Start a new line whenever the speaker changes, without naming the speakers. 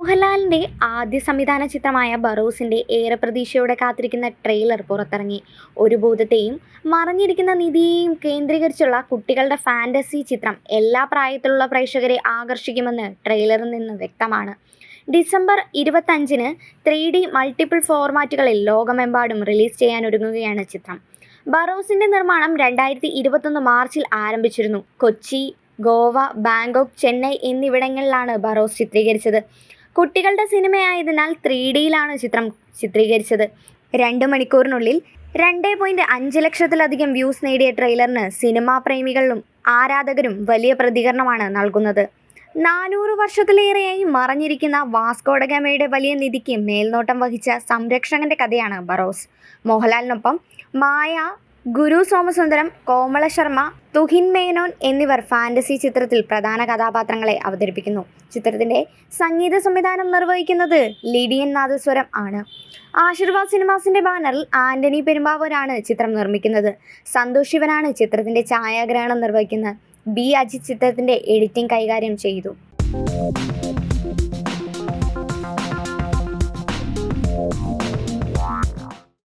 മോഹൻലാലിന്റെ ആദ്യ സംവിധാന ചിത്രമായ ബറോസിന്റെ ഏറെ പ്രതീക്ഷയോടെ കാത്തിരിക്കുന്ന ട്രെയിലർ പുറത്തിറങ്ങി. ഒരു ബോധത്തെയും മറഞ്ഞിരിക്കുന്ന നിധിയെയും കേന്ദ്രീകരിച്ചുള്ള കുട്ടികളുടെ ഫാന്റസി ചിത്രം എല്ലാ പ്രായത്തിലുള്ള പ്രേക്ഷകരെ ആകർഷിക്കുമെന്ന് ട്രെയിലറിൽ നിന്ന് വ്യക്തമാണ്. ഡിസംബർ ഇരുപത്തഞ്ചിന് ത്രീ ഡി മൾട്ടിപ്പിൾ ഫോർമാറ്റുകളിൽ ലോകമെമ്പാടും റിലീസ് ചെയ്യാൻ ഒരുങ്ങുകയാണ് ചിത്രം. ബറോസിന്റെ നിർമ്മാണം രണ്ടായിരത്തി ഇരുപത്തൊന്ന് മാർച്ചിൽ ആരംഭിച്ചിരുന്നു. കൊച്ചി ഗോവ ബാങ്കോക്ക് ചെന്നൈ എന്നിവിടങ്ങളിലാണ് ബറോസ് ചിത്രീകരിച്ചത്. കുട്ടികളുടെ സിനിമയായതിനാൽ ത്രീ ഡിയിലാണ് ചിത്രം ചിത്രീകരിച്ചത്. രണ്ട് മണിക്കൂറിനുള്ളിൽ രണ്ട് പോയിന്റ് അഞ്ച് ലക്ഷത്തിലധികം വ്യൂസ് നേടിയ ട്രെയിലറിന് സിനിമാ പ്രേമികളും ആരാധകരും വലിയ പ്രതികരണമാണ് നൽകുന്നത്. നാനൂറ് വർഷത്തിലേറെയായി മറഞ്ഞിരിക്കുന്ന വാസ്കോഡഗമയുടെ വലിയ നിധിക്ക് മേൽനോട്ടം വഹിച്ച സംരക്ഷകന്റെ കഥയാണ് ബറോസ്. മോഹൻലാലിനൊപ്പം മായ ഗുരു സോമസുന്ദരം കോമള ശർമ്മ തുഹിൻ മേനോൻ എന്നിവർ ഫാന്റസി ചിത്രത്തിൽ പ്രധാന കഥാപാത്രങ്ങളെ അവതരിപ്പിക്കുന്നു. ചിത്രത്തിന്റെ സംഗീത സംവിധാനം നിർവഹിക്കുന്നത് ലിഡിയൻ നാദസ്വരം ആണ്. ആശീർവാദ് സിനിമാസിന്റെ ബാനറിൽ ആന്റണി പെരുമ്പാവൂരാണ് ചിത്രം നിർമ്മിക്കുന്നത്. സന്തോഷ് ശിവനാണ് ചിത്രത്തിന്റെ ഛായാഗ്രഹണം നിർവഹിക്കുന്നത്. ബി അജിത് ചിത്രത്തിന്റെ എഡിറ്റിംഗ് കൈകാര്യം ചെയ്തു.